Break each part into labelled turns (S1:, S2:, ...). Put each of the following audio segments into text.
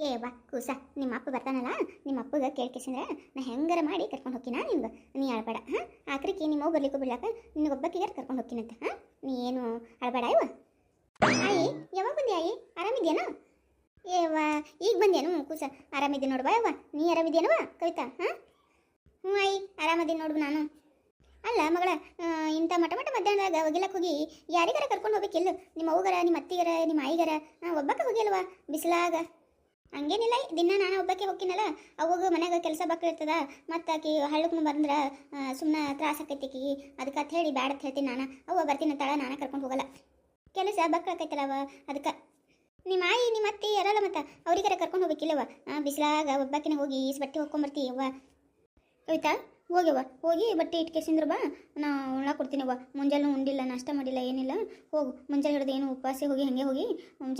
S1: ಏ, ಬಾ ಕೂಸ ನಿಮ್ಮ ಅಪ್ಪ ಬರ್ತಾನಲ್ಲ, ನಿಮ್ಮ ಅಪ್ಪಗೆ ಕೇಳ್ಕೇಸಂದ್ರೆ ನಾ ಹೆಂಗಾರ ಮಾಡಿ ಕರ್ಕೊಂಡು ಹೋಗ್ತೀನ ನಿಮ್ಗೆ? ನೀ ಅಳ್ಬೇಡ, ಹಾಂ? ಆಕ್ರಿಕಿ ನಿಮ್ಮ ಬರ್ಲಿಕ್ಕೂ ಬಿಡ್ಲಾಕ ನಿನಗೊಬ್ಬಕ್ಕಿಗಾರ ಕರ್ಕೊಂಡು ಹೋಗ್ತೀನಂತ ಹಾಂ? ನೀ ಏನು ಅಳ್ಬೇಡ ಇವ ಆಯಿ, ಯಾವಾಗ ಬಂದಿ ಆಯಿ? ಆರಾಮಿದ್ಯಾನ? ಏವ ಈಗ ಬಂದೇನು ಕೂಸ ಆರಾಮಿದ್ದೆ ನೋಡುವ, ಯವ್ವ? ನೀ ಆರಾಮಿದ್ಯಾನವ ಕವಿತಾ, ಹಾಂ? ಹ್ಞೂ ಆಯಿ, ಆರಾಮದೀನಿ ನೋಡು ನಾನು. ಅಲ್ಲ ಮಗಳ ಇಂಥ ಮಟ ಮಟ ಮಧ್ಯಾಹ್ನದಾಗ ಒಗಿಲಕ್ಕೆ ಹೋಗಿ ಯಾರಿಗಾರ ಕರ್ಕೊಂಡು ಹೋಗ್ಬೇಕಿಲ್ಲ? ನಿಮ್ಮ ಅವ್ವಗರ, ನಿಮ್ಮ ಅತ್ತಿಗರ, ನಿಮ್ಮ ಆಯಿಗರ ಒಬ್ಬಕ್ಕೆ ಹೋಗಿಲ್ವಾ ಬಿಸಿಲಾಗ. ಹಂಗೇನಿಲ್ಲ, ದಿನ ನಾನು ಒಬ್ಬಕ್ಕೆ ಹೋಗ್ತೀನಲ್ಲ, ಅವಾಗ ಮನೆಯಾಗ ಕೆಲಸ ಬಕ್ಕ ಇರ್ತದ ಮತ್ತು ಆಕಿ ಹಳ್ಳಕ್ಕೆ ಬಂದ್ರೆ ಸುಮ್ಮನೆ ತ್ರಾಸ ಆಕೈತಿ ಅದಕ್ಕೆ ಅಂತ ಹೇಳಿ ಬ್ಯಾಡ ಅಂತ ಹೇಳ್ತೀನಿ ನಾನು, ಅವ್ವ ಬರ್ತೀನಿ ತಳ ನಾನು ಕರ್ಕೊಂಡು ಹೋಗಲ್ಲ. ಕೆಲಸ ಬಕ್ಕ ಆಕೈತಲ್ಲ ಅವ ಅದಕ್ಕೆ. ನಿಮ್ಮ ಆಯಿ, ನಿಮ್ಮ ಅತ್ತೆ ಯಾರಲ್ಲ ಮತ್ತು, ಅವ್ರಿಗಾರ ಕರ್ಕೊಂಡು ಹೋಗ್ಬೇಕಿಲ್ಲವ ಬಿಸಿಲಾಗ ಒಬ್ಬಾಕಿನ ಹೋಗಿ ಈಸ್ ಬಟ್ಟೆ ಹೋಗ್ಕೊಂಬರ್ತೀವ ಕವಿತಾ ಹೋಗ್ಯವ ಹೋಗಿ ಬಟ್ಟೆ ಇಟ್ಕೇಸಿಂದ್ರ ಬಾ ನಾ ಉಣ್ಣ ಕೊಡ್ತೀನವ್ವ. ಮುಂಜಾನೆ ಉಂಡಿಲ್ಲ, ನಾಷ್ಟ ಮಾಡಿಲ್ಲ, ಏನಿಲ್ಲ, ಹೋಗು. ಮುಂಜಾನೆ ಹಿಡಿದು ಏನು ಉಪವಾಸ ಹೋಗಿ, ಹಂಗೆ ಹೋಗಿ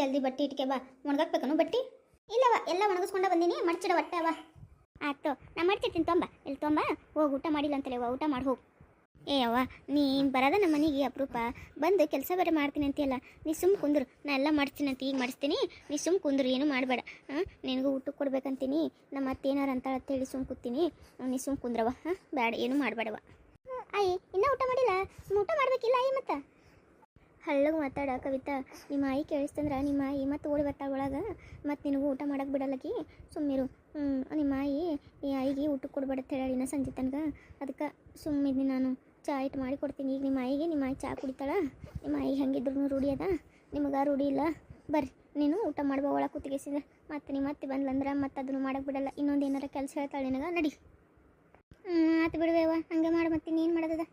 S1: ಜಲ್ದಿ ಬಟ್ಟೆ ಇಟ್ಕೆ ಬಾ, ಒಣಗಾಕ್ಬೇಕನು ಬಟ್ಟೆ? ಇಲ್ಲವ, ಎಲ್ಲ ಒಣಗಿಸ್ಕೊಂಡ ಬಂದೀನಿ, ಮಡ್ಚಿಡ ಒಟ್ಟವ ಆಯ್ತು, ನಾ ಮಾಡ್ತಿರ್ತೀನಿ ತೊಂಬ. ಇಲ್ಲಿ ತೊಂಬ, ಹೋಗಿ ಊಟ ಮಾಡಿಲ್ಲ ಅಂತಲೇ ಊಟ ಮಾಡಿ ಹೋಗು. ಏ ಅವ್ವ ನೀ ಬರೋದ ನಮ್ಮ ಮನೆಗೆ ಅಪರೂಪ. ಬಂದು ಕೆಲಸ ಬೇರೆ ಮಾಡ್ತೀನಿ ಅಂತೀಯಲ್ಲ, ನೀ ಸುಮ್ಮ ಕುಂದ್ರು. ನಾ ಎಲ್ಲ ಮಾಡ್ತೀನಿ ಅಂತ ಈಗ ಮಾಡಿಸ್ತೀನಿ, ನೀ ಸುಮ್ಮ ಕುಂದ್ರು, ಏನು ಮಾಡಬೇಡ. ಹಾಂ, ನಿನಗೂ ಊಟಕ್ಕೆ ಕೊಡ್ಬೇಕಂತೀನಿ ನಮ್ಮ ಅತ್ತೆ ಏನಾರ ಹೇಳಿ ಸುಮ್ಮ ಕೂತೀನಿ. ನೀ ಸುಮ್ಮ ಕುಂದ್ರವ ಹಾಂ ಬೇಡ ಏನು ಮಾಡಬೇಡವ ಅಯ್ಯ ಇನ್ನೂ ಊಟ ಮಾಡಿಲ್ಲ? ಊಟ ಮಾಡಬೇಕಿಲ್ಲ ಅಯ್ಯ ಮತ್ತೆ? ಹಳ್ಳಗೆ ಮಾತಾಡ ಕವಿತಾ ನಿಮ್ಮ ಆಯಿ ಕೇಳಿಸ್ತಂದ್ರೆ ನಿಮ್ಮ ಆಯಿ ಮತ್ತೆ ಓಡಿ ಬರ್ತಾಳ ಒಳಗೆ, ಮತ್ತು ನಿನಗೂ ಊಟ ಮಾಡಕ್ಕೆ ಬಿಡಲ್ಲಕಿ? ಸುಮ್ಮಿರು ಹ್ಞೂ ನಿಮ್ಮ ಆಯಿ ಈ ಆಯಿಗೆ ಊಟಕ್ಕೆ ಕೊಡ್ಬೇಡ ಅಂತ ಹೇಳಿ ನಾ ಸಂಜೆ ತನಕ ಅದಕ್ಕೆ ಸುಮ್ಮಿದ್ದೀನಿ ನಾನು. ಚಾ ಇಟ್ಟು ಮಾಡಿ ಕೊಡ್ತೀನಿ. ಈಗ ನಿಮ್ಮ ಆಯಿಗೆ ನಿಮ್ಮ ಆಯಿ ಚಾ ಕುಡಿತಾಳ. ನಿಮ್ಮ ಆಯಿ ಹೆಂಗಿದ್ರು ರೂಢಿ ಅದ. ನಿಮಗೆ ರೂಢಿ ಇಲ್ಲ. ಬರ್ರಿ, ನೀನು ಊಟ ಮಾಡ್ಬೋ ಒಳಗೆ ಕೂತಿಗೆಸಿದ್ರೆ ಮತ್ತು ನಿಮ್ಮ ಮತ್ತೆ ಬಂದ್ಲಂದ್ರೆ ಮತ್ತೆ ಅದನ್ನು ಮಾಡಕ್ಕೆ ಬಿಡಲ್ಲ. ಇನ್ನೊಂದು ಏನಾರ ಕೆಲಸ ಹೇಳ್ತಾಳೆ ನಿನಗೆ, ನಡಿ. ಆತು ಬಿಡುವೆವ ಹಂಗೆ ಮಾಡಿ ಮತ್ತೆ ನೀನು ಮಾಡೋದದ?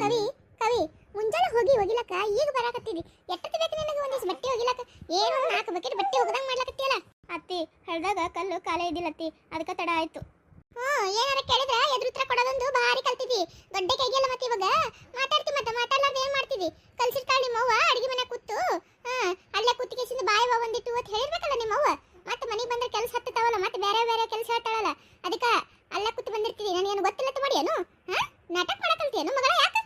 S1: ಕವಿ ಕವಿ ಮುಂಜಾನೆ ಹೋಗಿ ಒಗಿಲಕ್ಕ, ಈಗ ಬರಾಕತ್ತೀವಿ ಎಷ್ಟಕ್ಕೆ ಬೇಕು ನಿನಗೆ ಒಂದಿಷ್ಟು ಬಟ್ಟೆ ಒಗಿಲಕ್ಕ? ಏನು ನಾಲ್ಕು ಬಕೆಟ್ ಬಟ್ಟೆ ಹೋಗದಂಗೆ ಮಾಡ್ಲಕತ್ತಿಯಲ್ಲ? ಅತ್ತಿ, ಹಳ್ದಾಗ ಕಲ್ಲು ಕಾಲೇ ಇದ್ದಿಲ್ಲತ್ತಿ, ಅದಕ್ಕೆ ತಡ ಆಯ್ತು. ಹ್ಞೂ ಏನಾರ ಕೇಳಿದ್ರೆ ಎದುರು ಉತ್ತರ ಕೊಡೋದೊಂದು ಭಾರಿ ಕಲ್ತಿದ್ವಿ ದೊಡ್ಡ ಕೈಗೆಲ್ಲ ಮತ್ತೆ ಇವಾಗ ಮಾತಾಡ್ತಿ ಮತ್ತೆ ಮಾತಾಡ್ಲಾರ್ದ ಏನು ಮಾಡ್ತಿದ್ವಿ ಕಲ್ಸಿರ್ತಾಳೆ ನಿಮ್ಮವ್ವ ಅಡಿಗೆ ಮನೆ ಕೂತು ಹಾಂ ಅಲ್ಲೇ ಕೂತಿಗೆಸಿಂದ ಬಾಯವ ಒಂದಿಟ್ಟು ಅಂತ ಹೇಳಿರ್ಬೇಕಲ್ಲ ನಿಮ್ಮವ್ವ ಮತ್ತೆ ಮನೆಗೆ ಬಂದ್ರೆ ಕೆಲಸ ಹತ್ತತಾವಲ್ಲ ಮತ್ತೆ ಬೇರೆ ಬೇರೆ ಕೆಲಸ ಹೇಳ್ತಾಳಲ್ಲ ಅದಕ್ಕೆ ಅಲ್ಲೇ ಕೂತು ಬಂದಿರ್ತೀವಿ ನನಗೇನು ಗೊತ್ತಿಲ್ಲ ಮಾಡಿಯೇನು ಹಾಂ ನಾಟಕ ಮಾಡಕಲ್ತಿಯೇನು ಮಗಳ ಯಾಕೆ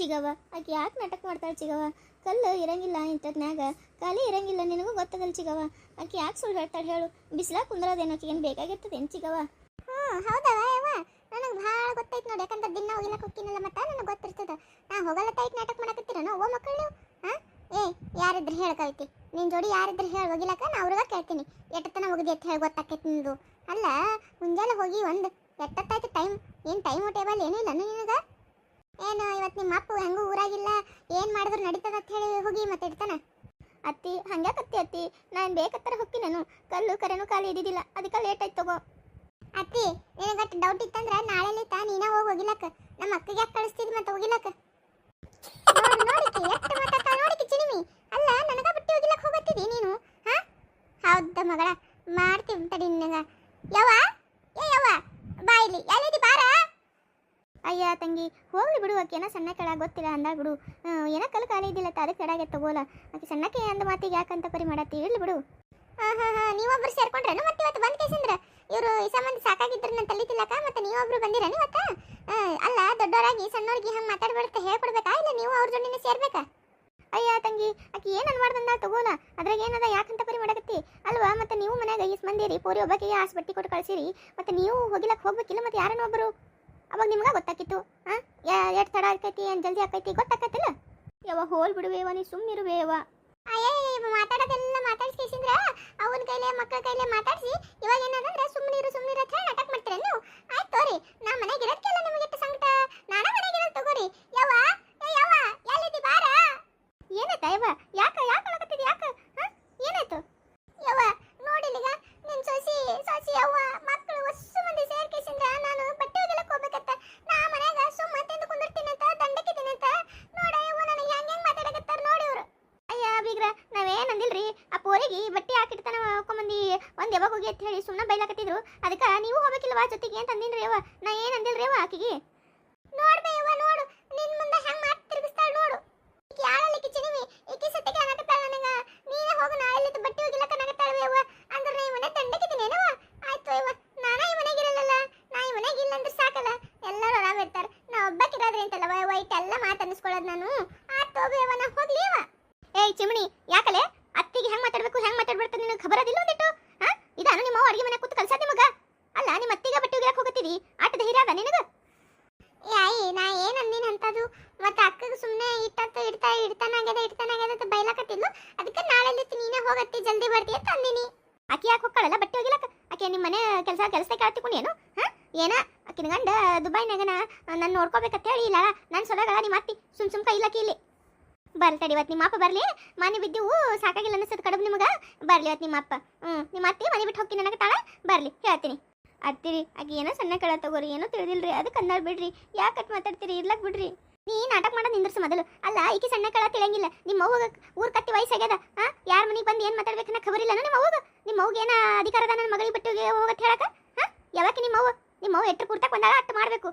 S1: ಚಿಗವ. ಆಕೆ ಯಾಕೆ ನಾಟಕ ಮಾಡ್ತಾಳೆ ಚಿಗವ? ಕಲ್ಲು ಇರಂಗಿಲ್ಲ ಇಂಥದ್ನಾಗ ಖಾಲಿ ಇರಂಗಿಲ್ಲ, ನಿನಗೂ ಗೊತ್ತದಲ್ಲ ಚಿಗವ? ಆಕೆ ಯಾಕೆ ಸುಳ್ಳು ಹೇಳ್ತಾಳೆ ಹೇಳು? ಬಿಸಿಲಾಗ ಕುಂದ್ರೋದೇನೋ ಆಕೆ ಏನು ಬೇಕಾಗಿರ್ತದೆ ಏನು ಚಿಗವ? ಹ್ಞೂ ಹೌದವ ಯವ ನನಗೆ ಭಾಳ ಗೊತ್ತೈತೆ ನೋಡಿ, ಯಾಕಂದ್ರೆ ದಿನ ಹೋಗಿಲ್ಲ ಕುಕ್ಕಿನಲ್ಲ ಮತ್ತೆ ನನಗೆ ಗೊತ್ತಿರ್ತದೆ. ನಾ ಹೋಗಲ್ಲ ತೈಟ್ ನಾಟಕ ಮಾಡಕತ್ತೀರನೋ? ಓ ಮಕ್ಕಳು ಹಾಂ? ಏ, ಯಾರಿದ್ರೆ ಹೇಳ್ಕೈತಿ ನಿನ್ನ ಜೋಡಿ ಯಾರಿದ್ರೆ ಹೇಳಿ ಹೋಗಿಲ್ಲಕ ನಾ ಅವ್ರಿಗೆ ಕೇಳ್ತೀನಿ. ಎಟ್ಟತನ ಹೋಗಿದ್ದೆ ಅಂತ ಹೇಳಿ ಗೊತ್ತಾಕೈತಿ ನಿಂದು. ಅಲ್ಲ, ಮುಂಜಾನೆ ಹೋಗಿ ಒಂದು ಎಟ್ಟತ್ತಾಯ್ತು ಟೈಮ್. ಏನು ಟೈಮ್ ಟೇಬಲ್ ಏನೂ ಇಲ್ಲ ನಿನಗೆ? ಏನು ಇವತ್ತು ನಿಮ್ಮ ಅಪ್ಪ ಹೆಂಗೂ ಊರಾಗಿಲ್ಲ? ಏನು ಮಾಡಿದ್ರು ನಡೀತದ ಅಂತ ಹೇಳಿ ಹೋಗಿ ಮತ್ತೆ ಇಡ್ತಾನೆ? ಅತ್ತಿ, ಹಂಗ್ಯಾಕತ್ತಿ ಅತ್ತಿ? ನಾನು ಬೇಕತ್ತರ ಹೊಕ್ಕಿ ನಾನು. ಕಲ್ಲು, ಕರೆನೂ ಖಾಲಿ ಇದ್ದಿದ್ದಿಲ್ಲ. ಅದಕ್ಕೆ ಲೇಟ್ ಆಯ್ತು ತಗೋ. ಅತ್ತಿ ನಿನಗಟ್ಟು ಡೌಟ್ ಇತ್ತಂದ್ರೆ ನಾಳೆ ತಾ ನೀನ ಹೋಗಿ ಹೋಗಿಲಕ್ಕ. ನಮ್ಮ ಅಕ್ಕಗೆ ಯಾಕೆ ಕಳಿಸ್ತಿದ್ ಮತ್ತೆ ಹೋಗಿಲಕ್ಕ? ನೋಡು ಎಷ್ಟು ನನಗ ನೀನು, ಹಾ? ಹೌದ ಮಗಳ, ಮಾಡ್ತೀವಿ ತಡಿ ನಿನಗ. ಯವ್ವ? ಏ ಯವ್ವ ಬಾಯಿಲಿ ಬಾರ ಅಯ್ಯ ತಂಗಿ, ಹೋಗ್ಲಿ ಬಿಡು ಆಕೆನ ಸಣ್ಣ ಕೆಳ ಗೊತ್ತಿಲ್ಲ ಅಂದಾಗ ಬಿಡು. ಏನ ಕಲ್ ಖಾಲಿ ಇದ್ದಿಲ್ಲ ಅದಕ್ಕೆ ಕೆಳಗೆ ತಗೋಲ್ಲ ಆಕೆ ಸಣ್ಣಕ್ಕೆ ಅಂದ ಮಾತಿಗೆ ಯಾಕಂತ ಪರಿ ಮಾಡತ್ತಿ ಬಿಡು. ಹಾ ಹಾ ಹಾ, ನೀವೊಬ್ರು ಸೇರ್ಕೊಂಡ್ರೇನು ಮತ್ತೆ ಇವತ್ತು ಬಂದ್ ಕೇಸಂದ್ರ? ಇವರು ಈ ಸಂಬಂಧ ಸಾಕಾಗಿದ್ರು ನನ್ನ ತಲೆ ತಿಲ್ಲಕ ಮತ್ತೆ ನೀವೊಬ್ರು ಬಂದಿರೇನು ಇವತ್ತಾ ಅಲ್ಲ ದೊಡ್ಡವರಾಗಿ ಸಣ್ಣವ್ರಿಗೆ ಹಂಗೆ ಮಾತಾಡ್ಬಿಡುತ್ತೆ ಹೇಳ್ಕೊಡ್ಬೇಕಾ? ಇಲ್ಲ ನೀವು ಅವ್ರ ಜೊತೆ ಸೇರ್ಬೇಕಾ? ಅಯ್ಯ ತಂಗಿ, ಆಕೆ ಏನು ಅನ್ಮಾಡ್ದಂದ ತಗೋಲ. ಅದ್ರಾಗ ಏನದ ಯಾಕಂತ ಪರಿ ಮಾಡಕತ್ತಿ? ಅಲ್ವಾ, ಮತ್ತೆ ನೀವು ಮನ್ಯಾಗ ಈಸ್ ಮಂದಿರಿ ಪೋರಿ ಒಬ್ಬಕ್ಕೆ ಆಸ್ ಬಟ್ಟಿ ಕೊಟ್ಟು ಕಳ್ಸಿರಿ, ಮತ್ತೆ ನೀವು ಹೋಗಿಲಕ್ಕೆ ಹೋಗ್ಬೇಕಿಲ್ಲ, ಮತ್ತೆ ಯಾರನ್ನ ಒಬ್ಬರು ಅವಾಗ ನಿಮ್ಗೆ ಗೊತ್ತಾಕಿತ್ತು ಹಾಂ ಎಷ್ಟು ತಡ ಆಕೈತಿ, ಏನು ಜಲ್ದಿ ಆಕೈತಿ ಗೊತ್ತಾಕತ್ತಿಲ್ಲ? ಯಾವ ಹೋಲ್ ಬಿಡುವೇವ ನೀ ಸುಮ್ಮನಿರುವೇವ ಮಾತಾಡೋದೆಲ್ಲ ಮಾತಾಡ್ಸಿದ್ರ ಅವನ ಕೈಲೇ ಮಕ್ಕಳ ಕೈಲೇ ಮಾತಾಡಿಸಿ ಇವಾಗ ಏನದಂದ್ರೆ ಸುಮ್ಮನಿರು ಸುಮ್ಮನಿರು ಅಂತ ಹೇಳಿ ನಾಟಕ ಮಾಡ್ತೀರ ನೀವು ಆಯ್ತು ತೋರಿ ನಾ ಮನೆಗೆ ಇರೋದಕ್ಕೆಲ್ಲ ನಿಮಗೆ ಎಷ್ಟು ಸಂಕಟ ನಾನ ಮನೆಗೆ ಇರೋದು ತಗೋರಿ ಯವ್ವ ಯವ್ವ ಎಲ್ಲಿದ್ದಿ ಬಾರ ಏನಾಯ್ತ ಯವ್ವ ಯಾಕ ಯಾಕ ಅಳಕತ್ತಿದ್ ಯಾಕ ಹ? ಏನಾಯ್ತು ಯವ್ವ ನೋಡಿಲಿಗ ನಿನ್ ಸೊಸಿ ಸೊಸಿ ಯವ್ವ ಮಕ್ಕಳು ಒಸ್ಸು ಮಂದಿ ಸೇರ್ಕೇಸಿಂದ ನಾನು ಬಟ್ಟೆ ಒಗಿಲಕ್ ಹೋಗ್ಬೇಕತ್ತ ನಾ ಮನ್ಯಾಗ ಸುಮ್ಮ ತಿಂದು ಕುಂದಿರ್ತೀನಂತ ದಂಡಕ್ಕಿದ್ದೀನಂತ ನೋಡ ಯವ್ವ ನನಗೆ ಹೆಂಗ್ ಹೆಂಗ್ ಮಾತಾಡಕತ್ತಾರ ನೋಡಿ ಇವ್ರು ಅಯ್ಯ ಬೀಗ್ರ ನಾವೇನ್ ಅಂದಿಲ್ರಿ ಆ ಪೋರಿಗೆ ಬಟ್ಟೆ ಹಾಕಿಡ್ತಾನ ಒಂದು ಯಾವಾಗ ಹೋಗಿ ಅಂತ ಹೇಳಿ ಸುಮ್ಮನೆ ಬೈಲಾಕತ್ತಿದ್ರು ಅದಕ್ಕ ನೀವು ಹೋಗ್ಬೇಕಿಲ್ವಾ ಜೊತೆಗೆ ಅಂತ ಅಂದಿನ್ರಿ ರೇವ ನಾ ಏನ್ ಅಂದಿಲ್ರಿ ರೇವ ಆಕಿಗೆ? ನೋಡ್ಬೇ ಯವ್ವ, ನೋಡು. ನಿನ್ನ ಮುಂದೆ ಹೆಂಗ್ ಮಾತು ತಿರುಗಿಸ್ತಾಳ ನೋಡು. ಈಕಿ ಯಾಳಲ್ಲಿ ಚಿನಿವಿ ಈಕಿ ಸತ್ತಿಗೆ ಅನ್ನಕತ್ತಾಳ ನನಗ. ನೀನೇ ಹೋಗು ನಾಳೆ ಬಟ್ಟೆ ಹೋಗಿಲ್ಲ ಅನ್ನಕತ್ತಾಳ ಯವ್ವ. ಅಂದ್ರೆ ನಾ ಈ ಮನೆ ಆಯ್ತು ಯವ್ವ ನಾನಾ ಈ ಮನೆಗೆ ಇರಲ್ಲಲ್ಲ ನಾ ಈ ಮನೆಗೆ ಇಲ್ಲ ಅಂದ್ರೆ ಸಾಕಲ್ಲ ಎಲ್ಲರೂ ಆರಾಮ ಇರ್ತಾರ ನಾ ಒಬ್ಬಕ್ಕಿರೋದ್ರಿ ಅಂತಲ್ಲ ವೈ ವೈಟ್ ಎಲ್ಲ ಮಾತು ಅನ್ನಿಸ್ಕೊಳ್ಳೋದು ನಾನು ಆಯ್ತು ಹೋಗು ಯವ್ವ ನಾ ಹೋಗ್ಲಿ ಯವ್ವ ಏಯ್ ಚಿಮಣಿ ಯಾಕಲೆ ಅತ್ತಿಗೆ ಹೆಂಗ್ ಮಾತಾಡ್ಬೇಕು ಹೆಂಗ್ ಮಾತಾಡ್ಬಿಡ್ತಾನೆ ನಿನಗೆ ಖಬರ್ ಅದಿಲ್ಲ ಒಂದಿಟ್ಟು ಹಾ ಇದಾನು ನಿಮ್ಮ ಅಡಿಗೆ ಮನೆ ಕೂತು ಕಲ್ಸದ್ ನಿಮಗ ಅಲ್ಲ ನಿಮ್ಮ ಅತ್ತಿಗ ಬಟ್ಟೆ ಒಗ್ಯಾಕ್ ಹೋಗತ್ತೀರಿ ಆಟ ಧೈರ್ಯ ಅದ ನಿನಗ
S2: ಯಾಯಿ ನಾ ಏನ್ ಅಂದಿನ ಅಂತದು ಮತ್ತೆ ಅಕ್ಕಗ ಸುಮ್ನೆ ಇಟ್ಟತ್ತ ಇಡ್ತಾ ಇಡ್ತಾನಾಗ್ಯದ ಇಡ್ತಾನಾಗ್ಯದ ಅಂತ ಅದಕ್ಕೆ ನಾಳೆ ನೀನೇ ಹೋಗತ್ತಿ, ಜಲ್ದಿ ಬರ್ತೀಯ ಅಂದಿನಿ.
S1: ಆಕಿ ಯಾಕೆ ಹೋಗ್ಕಳಲ್ಲ? ಬಟ್ಟೆ ಒಗಿಲಕ್ಕ. ಆಕೆ ನಿಮ್ಮ ಮನೆ ಕೆಲಸ ಕೆಲಸ ಕೇಳ್ತಿಕೊಂಡು ಏನು? ಹಾ? ಏನ? ಆಕಿನ ಗಂಡ ದುಬೈನಾಗನ ನಾನು ನೋಡ್ಕೋಬೇಕಂತ ಹೇಳಿ, ಇಲ್ಲ, ನಾನು ಸೊಲಗಳ ನಿಮ್ಮ ಅತ್ತಿ. ಸುಮ್ ಸುಮ್ ಕೈಲಾಕಿ ಇಲ್ಲಿ. ಬರ್ಲಿ ತಡಿ ಇವತ್ತು ನಿಮ್ಮ ಅಪ್ಪ ಬರಲಿ. ಮನೆ ಬಿದ್ದಿವು ಸಾಕಾಗಿಲ್ಲ ಅನ್ನಿಸೋದು ಕಡಬು ನಿಮಗೆ. ಬರಲಿ ಇವತ್ತು ನಿಮ್ಮ ಅಪ್ಪ. ಹ್ಞೂ ನಿಮ್ಮ ಅತ್ತಿ ಮನೆ ಬಿಟ್ಟು ಹೋಗ್ತೀನಿ ನನಗೆ ತಾಳ. ಬರಲಿ, ಹೇಳ್ತೀನಿ. ಅತ್ತಿರಿ, ಆಕೆ ಏನೋ ಸಣ್ಣ ಕಳ ತಗೋರಿ, ಏನೋ ತಿಳಿದಿಲ್ರಿ. ಅದಕ್ಕೆ ಅಂದಾಳ್ ಬಿಡ್ರಿ. ಯಾಕಟ್ ಮಾತಾಡ್ತೀರಿ? ಇರ್ಲಕ್ ಬಿಡ್ರಿ. ನೀ ನಾಟಕ ಮಾಡೋದು ನಿಂದ್ರಸ ಮೊದಲು. ಅಲ್ಲ, ಈಕಿ ಸಣ್ಣ ಕಳ ತಿಳಂಗಿಲ್ಲ ನಿಮ್ಮ ಅವ್ವಗ ಊರ್ ಕತ್ತಿ ವಯಸ್ಸಾಗ್ಯದ ಹಾ ಯಾರ ಮನೆಗೆ ಬಂದು ಏನು ಮಾತಾಡ್ಬೇಕನ್ನ ಖಬರ್ ಇಲ್ಲ ನಿಮ್ಮ ಅವ್ವಗ. ನಿಮ್ಮ ಅವ್ಗೆ ಏನ ಅಧಿಕಾರ ನನ್ನ ಮಗಳಿಗೆ ಬಿಟ್ಟು ಹೋಗತ್ ಹೇಳಕ? ಹಾ? ಯಾವಾಗ ನಿಮ್ಮ ಅವ್ವ? ನಿಮ್ಮ ಅವ್ವ ಎಟ್ರು ಪೂರ್ತ ಬಂದಾಗ ಅಟ್ಟು ಮಾಡಬೇಕು.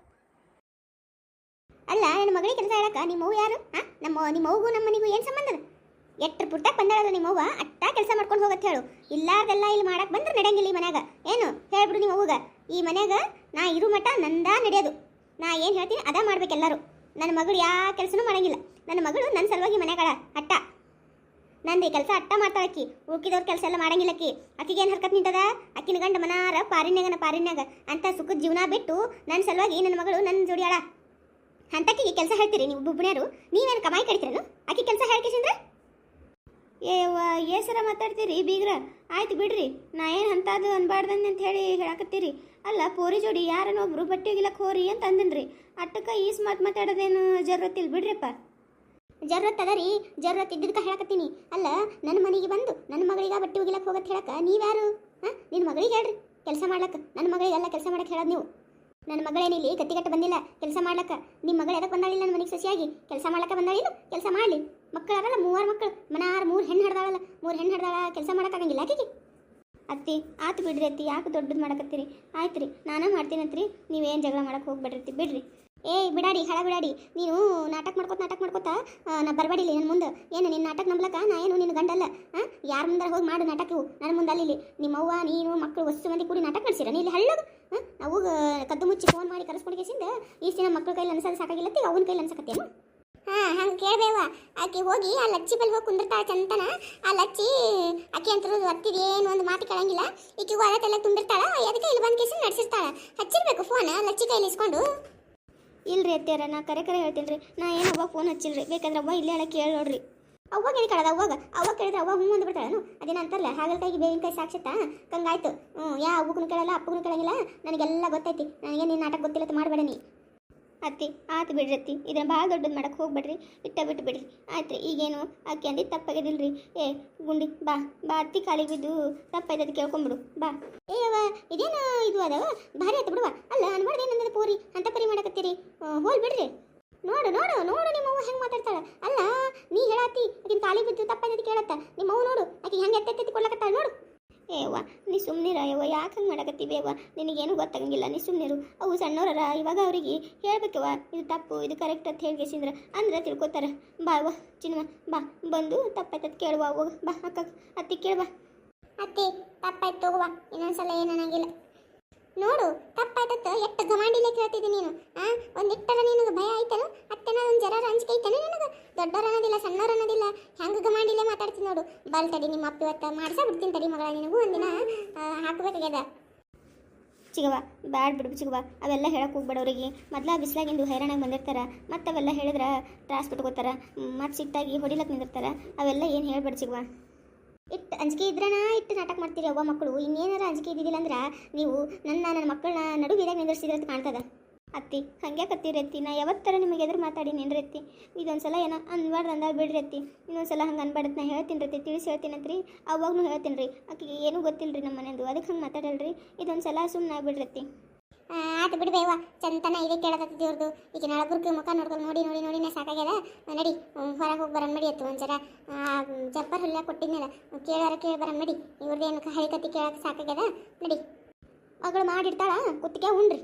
S1: ಅಲ್ಲ, ನನ್ನ ಮಗಳಿಗೆ ಕೆಲಸ ಹೇಳಕ ನಿಮ್ಮ ಅವ್ವ ಯಾರು? ಹಾ? ನಮ್ಮ ನಿಮ್ಮ ಅವ್ಗೂ ನಮ್ಮ ಮನೆಗೂ ಏನು ಸಂಬಂಧ ಎಟ್ರ ಪುಟ್ಟ ಬಂದಾಳಲ್ಲ ನಿಮ್ಮ ಅವ್ವ, ಅಟ್ಟ ಕೆಲಸ ಮಾಡ್ಕೊಂಡು ಹೋಗತ್ತೆ ಹೇಳು. ಇಲ್ಲಾರ್ದೆಲ್ಲ ಇಲ್ಲಿ ಮಾಡಕ್ಕೆ ಬಂದ್ರೆ ನಡೆಯಂಗಿಲ್ಲ ಈ ಮನ್ಯಾಗ. ಏನು? ಹೇಳ್ಬಿಡು ನಿಮ್ಮ ಅವ್ವಗ. ಈ ಮನ್ಯಾಗ ನಾ ಇರು ಮಠ ನಂದ ನಡೆಯೋದು. ನಾ ಏನು ಹೇಳ್ತೀನಿ ಅದ ಮಾಡ್ಬೇಕು ಎಲ್ಲರೂ. ನನ್ನ ಮಗಳು ಯಾವ ಕೆಲಸನೂ ಮಾಡಂಗಿಲ್ಲ. ನನ್ನ ಮಗಳು ನನ್ನ ಸಲುವಾಗಿ ಮನೆಗಳ ಅಟ್ಟ. ನಂದು ಕೆಲಸ ಅಟ್ಟ ಮಾಡ್ತಾಳಕ್ಕಿ ಉಳ್ಕಿದವ್ರ ಕೆಲಸ ಎಲ್ಲ ಮಾಡಂಗಿಲ್ಲಕ್ಕಿ ಅಕ್ಕಿಗೆ ಏನು ಹರ್ಕತ್ ನಿಂತದ? ಅಕ್ಕಿನ ಗಂಡ ಮನಾರ ಪಾರಿನ್ಯಾಗನ ಪಾರಿನ್ಯಾಗ. ಅಂತ ಸುಖದ ಜೀವನ ಬಿಟ್ಟು ನನ್ನ ಸಲುವಾಗಿ ನನ್ನ ಮಗಳು ನನ್ನ ಜೋಡಿಯಾಳ ಅಂತಕ್ಕಿಗೆ ಕೆಲಸ ಹೇಳ್ತೀರಿ ನೀವು ಬುಬ್ಣ್ಯಾರು ನೀವೇನು ಕಮಾಯಿ ಕಡಿತೀರೇನು? ಅಕ್ಕಿ ಕೆಲಸ ಹೇಳ್ಕೇಸಿಂದ್ರೆ
S3: ಏ ಸರ ಮಾತಾಡ್ತೀರಿ ಬೀಗ್ರ? ಆಯ್ತು ಬಿಡ್ರಿ, ನಾ ಏನು ಅಂತದು ಅನ್ಬಾರ್ದಂಗೆ ಅಂತ ಹೇಳಿ ಹೇಳಕತ್ತೀರಿ. ಅಲ್ಲ, ಪೋರಿ ಜೋಡಿ ಯಾರನ್ನ ಒಬ್ರು ಬಟ್ಟೆ ಒಗಿಲಕ್ಕೆ ಹೋರಿ ಅಂತ ಅಂದನ್ರಿ. ಅಟ್ಟಕ್ಕೆ ಈಸ್ ಮಾತು ಮಾತಾಡೋದೇನು ಜರತ್ತಿಲ್ಲ ಬಿಡ್ರಿಪ್ಪ?
S1: ಜರ್ರತ್ ಅದ ರೀ, ಜರ್ರತ್ ಇದ್ದಿದ್ದಕ್ಕೆ ಹೇಳಕತ್ತೀನಿ. ಅಲ್ಲ ನನ್ನ ಮನೆಗೆ ಬಂದು ನನ್ನ ಮಗಳಿಗೆ ಬಟ್ಟೆ ಒಗಿಲಕ್ಕೆ ಹೋಗತ್ ಹೇಳಕ ನೀವ್ಯಾರು? ಹಾಂ ನಿನ್ನ ಮಗಳಿಗೆ ಹೇಳ್ರಿ, ಕೆಲಸ ಮಾಡ್ಲಕ್ಕ ನನ್ನ ಮಗಳಿಗೆಲ್ಲ ಕೆಲಸ ಮಾಡಕ್ಕೆ ಹೇಳೋದು ನೀವು. ನನ್ನ ಮಗಳೇನಿಲ್ಲಿ ಗಟ್ಟಿಗಟ್ಟ ಬಂದಿಲ್ಲ, ಕೆಲಸ ಮಾಡ್ಲಕ್ಕ. ನಿಮ್ಮ ಮಗಳು ಎದಕ್ಕೆ ಬಂದಾಳಿಲ್ಲ ನನ್ನ ಮನೆಗೆ ಸಸಿಯಾಗಿ? ಕೆಲಸ ಮಾಡ್ಲಕ್ಕ ಬಂದಾಳಿಲ್ಲ, ಕೆಲಸ ಮಾಡಲಿ. ಮಕ್ಕಳಾರಲ್ಲ, ಮೂವರು ಮಕ್ಕಳು. ಮನಾರ ಮೂರು ಹೆಣ್ಣು ಹಡ್ದಾಳಲ್ಲ, ಮೂರು ಹೆಣ್ಣು ಹಡ್ದಾಳ, ಕೆಲಸ ಮಾಡೋಕ್ಕಾಗಂಗಿಲ್ಲ ಆಕೆಗೆ? ಅತ್ತಿ, ಆತು ಬಿಡ್ರಿ ಅತ್ತಿ, ಯಾಕೆ ದೊಡ್ಡದು ಮಾಡಕತ್ತೀರಿ? ಆಯ್ತು ರೀ ನಾನೇ ಮಾಡ್ತೀನಂತ್ರಿ, ನೀವೇನು ಜಗಳ ಮಾಡಕ್ಕೆ ಹೋಗ್ಬೇಡ್ರಿ ಬಿಡ್ರಿ. ಏಯ್, ಬಿಡಾಡಿ ಹಳ ಬಿಡಾಡಿ ನೀನು ನಾಟಕ ಮಾಡ್ಕೊತ ನಾಟಕ ಮಾಡ್ಕೊತ ನಾ ಬರಬೇಡಿಲ್ಲ ನನ್ನ ಮುಂದೆ. ಏನು ನಿನ್ನ ನಾಟಕ ನಂಬ್ಲಕ್ಕ ನಾ ಏನು ನಿನ್ನ ಗಂಡಲ್ಲ? ಹಾಂ ಯಾರ ಮುಂದೆ ಹೋಗಿ ಮಾಡು ನಾಟಕ ಇವು ನನ್ನ ಮುಂದೆ ಅಲ್ಲಿ ನಿಮ್ಮವ್ವ, ನೀನು ಮಕ್ಕಳು ಹೊಸ ಮಂದಿ ಕೂಡಿ ನಾಟಕ ನಡೆಸಿರ? ನೀ ಇಲ್ಲಿ ಹಳ್ಳದು ಹಾಂ ಕದ್ದು ಮುಚ್ಚಿ ಫೋನ್ ಮಾಡಿ ಕರೆಸ್ಕೊಂಡು ಕೇಸಿಂದ ಈ ದಿನ ಮಕ್ಕಳ ಕೈಲಿ ಅನ್ಸೋದು ಸಾಕಾಗಿಲ್ಲತ್ತಿ ಅವನ ಕೈಲಿ ಅನ್ಸಕತ್ತೇನು
S2: ಹಾ, ಹಂಗೆ ಕೇಳ್ಬೇವ ಆಕೆ ಹೋಗಿ ಆ ಲಚ್ಚಿ ಬಲ್ಲಿ ಹೋಗಿ ಕುಂದಿರ್ತಾಳೆ ಚಂತನ ಆ ಲಚ್ಚಿ ಆಕೆ ಅಂತ ಒತ್ತಿದ ಏನು ಒಂದು ಮಾತು ಕೇಳಂಗಿಲ್ಲ. ಈಕಿ ತಲೆ ತುಂಬಿರ್ತಾಳ. ಅದಕ್ಕೆ ಇಲ್ಲಿ ಬಂದು ಕೇಸಿ ನಡೆಸಿರ್ತಾಳೆ. ಹಚ್ಚಿರ್ಬೇಕು ಫೋನ್ ಲಚ್ಚಿ ಕೈಲಿ ಇಸ್ಕೊಂಡು.
S3: ಇಲ್ರಿ ಅತ್ಯಾರ ನಾ ಕರೆ ಕರೆ ಹೇಳ್ತೀನಿ ರೀ ನಾ ಏನು ಅವ್ವ ಫೋನ್ ಹಚ್ಚಿಲ್ರಿ. ಬೇಕಂದ್ರೆ ಅವ್ವ ಇಲ್ಲೇ ಹೇಳಕ್ಕೆ ಕೇಳಿ ನೋಡ್ರಿ.
S1: ಅವಾಗ ಹೇಳಿ ಕಳದ ಅವಾಗ ಅವಾಗ ಕೇಳಿದ್ರೆ ಅವ್ವ ಹ್ಞೂ ಅಂದ್ಬಿಡ್ತಾಳನು ಅದೇನ ಅಂತಾರಲ್ಲ ಹಾಗಲ್ಕಾಯಿಗೆ ಕೈ ಸಾಕ್ಷಿತ ಕಂಗಾಯ್ತು ಹ್ಞೂ ಯಾ ಅವ್ವಗೂ ಕೇಳಲ್ಲ ಅಪ್ಪಗೂ ಕೇಳಂಗಿಲ್ಲ. ನನಗೆಲ್ಲ ಗೊತ್ತೈತಿ. ನನಗೆ ನಿನ್ನ ನಾಟಕ ಗೊತ್ತಿಲ್ಲ ಅಂತ ಮಾಡಬೇಡ ನೀ.
S3: ಅತ್ತಿ, ಆತು ಬಿಡ್ರಿ ಅತ್ತಿ, ಇದನ್ನ ಭಾಳ ದೊಡ್ಡದು ಮಾಡಕ್ಕೆ ಹೋಗ್ಬೇಡ್ರಿ ಇಟ್ಟ ಬಿಟ್ಟು ಬಿಡ್ರಿ. ಆಯ್ತು ಈಗೇನು ಆಕೆ ಅಂದಿ ತಪ್ಪಾಗಿದಿಲ್ರಿ. ಏ, ಗುಂಡಿ, ಬಾ ಬಾ, ಅತ್ತಿ ಕಾಲಿಗೆ ಬಿದ್ದು ತಪ್ಪಾಯ್ತದ ಕೇಳ್ಕೊಂಬಿಡು, ಬಾ.
S1: ಏವ ಇದೇನು ಇದು ಅದಾವ? ಭಾರಿ ಆಯ್ತು ಬಿಡುವ. ಅಲ್ಲ ಅನ್ಬಾರ್ದು ಏನಂದ್ರೆ ಪೂರಿ? ಅಂತ ಪರಿ ಮಾಡಕತ್ತೀರಿ. ಹೋಲ್ ಬಿಡ್ರಿ. ನೋಡು ನೋಡು ನೋಡು ನಿಮ್ಮ ಅವ್ವ ಹೆಂಗೆ ಮಾತಾಡ್ತಾಳ. ಅಲ್ಲ, ನೀ ಹೇಳತ್ತಿ, ಆಕಿನ ಕಾಲಿ ಬಿದ್ದು ತಪ್ಪಾಯ್ತದ ಕೇಳತ್ತ. ನಿಮ್ಮ ಅವ್ವ ನೋಡು, ಆಕಿ ಹೆಂಗೆ ಎತ್ತೆತ್ತಿ ಕೊಡ್ಲಕತ್ತಾಳ ನೋಡು.
S3: ಏವ್ವ, ನೀ ಸುಮ್ಮನಿರ ಯವ್ವ ಯಾಕೆ ಹಂಗೆ ಮಾಡಕತ್ತೀವಿ ಅವ್ವ? ನಿನಗೇನು ಗೊತ್ತಾಗಂಗಿಲ್ಲ, ನೀ ಸುಮ್ಮನಿರು ಅವು ಸಣ್ಣವರರ ಇವಾಗ ಅವರಿಗೆ ಹೇಳ್ಬೇಕವ್ವ, ಇದು ತಪ್ಪು, ಇದು ಕರೆಕ್ಟ್ ಅಂತ ಹೇಳ್ಕೇಸಿಂದ್ರ ಅಂದ್ರೆ ತಿಳ್ಕೊತಾರ. ಬಾ ಅವ್ವ ಚಿನ್ವ ಬಾ, ಬಂದು ತಪ್ಪಾಯ್ತದ ಕೇಳುವ ಹೋಗ ಬಾ ಅಕ್ಕ ಅತ್ತಿ ಕೇಳುವ
S2: ಅತ್ತಿ, ತಪ್ಪಾಯ್ತು ಹೋಗುವ ಇನ್ನೊಂದ್ಸಲ ಏನಾಗಿಲ್ಲ ನೋಡು ತಪ್ಪಾಯ್ತತ್ತ ಎಷ್ಟು ಗಮಾಂಡಿಲೆ ಕೇಳ್ತಿದ್ದಿ ನೀನು, ಆ? ಒಂದಿಟ್ಟರ ನಿನಗೆ ಭಯ ಆಯ್ತೇನು? ಅತ್ತೆನ ಒಂದು ಜರ ಅಂಜಿಕೆ ಐತೇನು ನಿನಗೆ? ದೊಡ್ಡವ್ರ ಅನ್ನೋದಿಲ್ಲ ಸಣ್ಣವ್ರ ಅನ್ನೋದಿಲ್ಲ, ಹೆಂಗೆ ಗಮಾಂಡಿಲೆ ಮಾತಾಡ್ತೀನಿ ನೋಡು. ಬಲ್ ತಡಿ, ನಿಮ್ಮ ಅಪ್ಪ ಇವತ್ತು ಮಾಡಿಸ ಬಿಡ್ತೀನಿ ತಡಿ ಮಗಳ, ನಿನಗೂ ಒಂದಿನ ಹಾಕಬೇಕಾಗ್ಯದ
S3: ಚಿಗವ ಬ್ಯಾಡ್ ಬಿಡು ಚಿಗವ ಅವೆಲ್ಲ ಹೇಳಕ್ಕೆ ಹೋಗ್ಬೇಡ ಅವ್ರಿಗೆ. ಮೊದ್ಲ ಬಿಸ್ಲಾಗಿಂದು ಹೈರಾಣಾಗಿ ಬಂದಿರ್ತಾರೆ ಮತ್ತು ಅವೆಲ್ಲ ಹೇಳಿದ್ರೆ ತ್ರಾಸ್ ಬಿಟ್ಕೋತಾರೆ ಮತ್ತೆ ಸಿಟ್ಟಾಗಿ ಹೊಡಿಲಕ್ಕೆ ನಿಂದಿರ್ತಾರೆ, ಅವೆಲ್ಲ ಏನು ಹೇಳ್ಬೇಡ ಚಿಗವ
S1: ಇಟ್ಟು ಅಂಜಿಕೆ ಇದ್ರನ ಇಟ್ಟು ನಾಟಕ ಮಾಡ್ತೀರಿ ಅವ್ವ ಮಕ್ಕಳು. ಇನ್ನೇನಾರ ಅಂಜಿಕೆ ಇದ್ದಿದ್ದಿಲ್ಲ ಅಂದ್ರೆ ನೀವು ನನ್ನ ನನ್ನ ಮಕ್ಕಳನ್ನ ನಡು ಬೀದಾಗ ನಿಂದಿರ್ಸಿದ್ರೆ ಅಂತ ಕಾಣ್ತದ.
S3: ಅತ್ತಿ ಹಂಗೆ ಕತ್ತೀರಿ ಅತ್ತಿ? ನಾ ಯಾವತ್ತರ ನಿಮಗೆ ಎದುರು ಮಾತಾಡಿ ಏನ್ರತ್ತಿ ಅತ್ತಿ ಇದೊಂದ್ಸಲ ಏನೋ ಅನ್ಬಾರ್ದು ಅಂದಾಗ ಬಿಡ್ರಿ ಅತ್ತಿ ಇನ್ನೊಂದ್ಸಲ ಹಂಗೆ ಅನ್ಬಾರ್ದು ನಾ ಹೇಳ್ತೀನಿ ರೀ ತಿಳಿಸಿ ಹೇಳ್ತೀನಂತ್ರಿ ಅವಾಗೂ ಹೇಳ್ತೀನಿ ರೀ. ಆಕೆಗೆ ಏನೂ ಗೊತ್ತಿಲ್ಲ ರೀ ನಮ್ಮ ಮನೆಯದು ಅದಕ್ಕೆ ಹಂಗೆ ಮಾತಾಡಲ್ರಿ. ಇದೊಂದ್ಸಲ ಸುಮ್ಮನೆ
S2: ಬಿಡ್ರತ್ತಿ ಆತು ಬಿಡ್ಬೇವ ಚಂತನ ಇದೆ ಕೇಳಕತ್ತಿದ್ದಿ ದೇವ್ರದು ಈಗ ನಳಗುರ್ಕ ಮುಖ ನೋಡ್ಕೊಂಡು ನೋಡಿ ನೋಡಿ ನೋಡಿನೇ ಸಾಕಾಗ್ಯದ. ನಡಿ ಹೊರಗೆ ಹೋಗಿ ಬರೋಣ ನಡಿ ಅತ್ತು ಒಂಚರ. ಜಬ್ಬರ್ ಹುಲ್ಲ ಕೊಟ್ಟಿದ್ನಲ್ಲ ಕೇಳಾರ ಕೇಳಿ ಬರೋಣ ನಡಿ. ಇವ್ರದ್ದೇನು ಹಳಿ ಕತ್ತಿ ಕೇಳಕ್ಕೆ ಸಾಕಾಗ್ಯದ. ನಡಿ.
S1: ಮಗಳು ಮಾಡಿಡ್ತಾಳ, ಕುತ್ತಿಗೆ ಉಣ್ರಿ